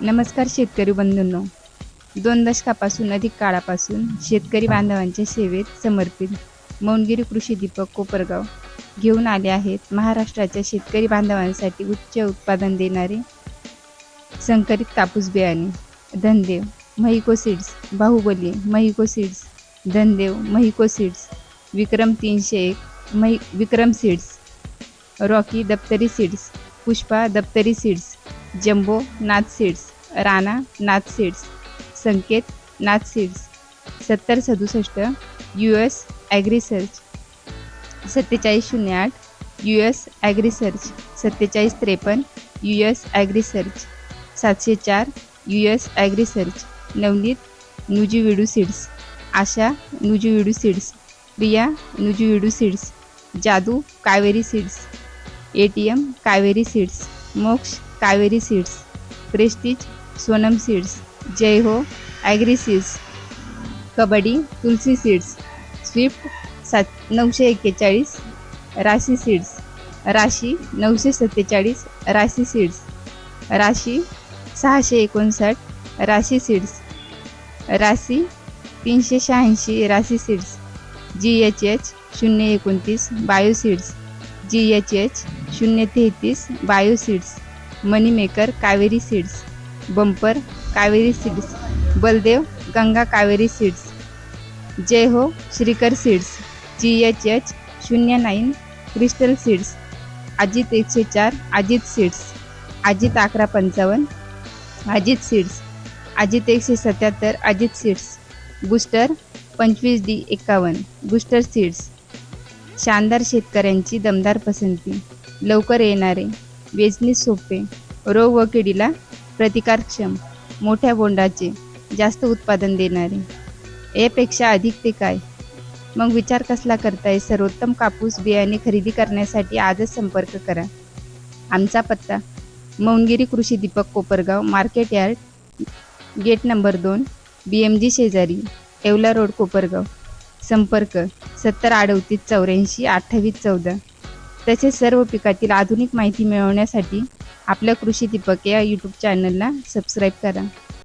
नमस्कार शेतकरी बंधूंनो. दोन दशकापासून अधिक काळापासून शेतकरी बांधवांच्या सेवेत समर्पित मौनगिरी कृषी दीपक कोपरगाव घेऊन आले आहेत महाराष्ट्राच्या शेतकरी बांधवांसाठी उच्च उत्पादन देणारे संकरित कापूस बियाणे Dhandev Mahyco seeds Baahubali Mahyco seeds Dhandev Mahyco seeds Vikram तीनशे एक Mahi Vikram seeds Rocky Daftari seeds Pushpa Daftari seeds jumbo Nath seeds Rana Nath seeds Sanket Nath seeds सत्तर सदुसष्ट यू एस ॲग्रिसर्च सत्तेचाळीस शून्य आठ यू एस ॲग्रिसर्च सत्तेचाळीस त्रेपन्न you S Agrisearch सातशे चार U S Agrisearch Navneet Nuziveedu seeds Asha Nuziveedu seeds Priya Nuziveedu seeds Jadoo Kaveri seeds A T M Kaveri seeds Moksha Kaveri seeds prestige Sonam seeds Jai Ho agri seeds Kabaddi Tulsi seeds Swift सात नऊशे एक्केचाळीस राशी seeds राशी नऊशे सत्तेचाळीस राशी seeds राशी सहाशे एकोणसाठ राशी सीड्स राशी तीनशे शहाऐंशी राशी सीड्स जी एच एच शून्य एकोणतीस bio seeds G H H शून्य तेहतीस bio seeds. Moneymaker Kaveri seeds bumper Kaveri seeds Baldev Ganga Kaveri seeds Jai Ho Shrikar seeds G H H शून्य नाईन क्रिस्टल सीड्स अजित एकशे चार Ajit seeds Ajit अकरा पंचावन्न Ajit seeds Ajit एकशे सत्याहत्तर अजित सीड्स बूस्टर पंचवीस डी एकावन्न बूस्टर सीड्स. शानदार शेतकऱ्यांची दमदार पसंती. लवकर येणारे. वेचणे सोपे. रोग व किडीला प्रतिकारक्षम मोठ्या बोंडाचे जास्त उत्पादन देणारे. यापेक्षा अधिक ते काय? मग विचार कसला करताय? सर्वोत्तम कापूस बियाणे खरेदी करण्यासाठी आजच संपर्क करा. आमचा पत्ता मौनगिरी कृषी Deepak Kopargaon market yard gate number दोन बी एम जी शेजारी येवला रोड कोपरगाव. संपर्क सत्तर अडतीस चौऱ्याऐंशी अठ्ठावीस चौदा. तसेच सर्व पिकातील आधुनिक माहिती मिळवण्यासाठी आपल्या कृषी दीपक या यूट्यूब चॅनलला सबस्क्राईब करा.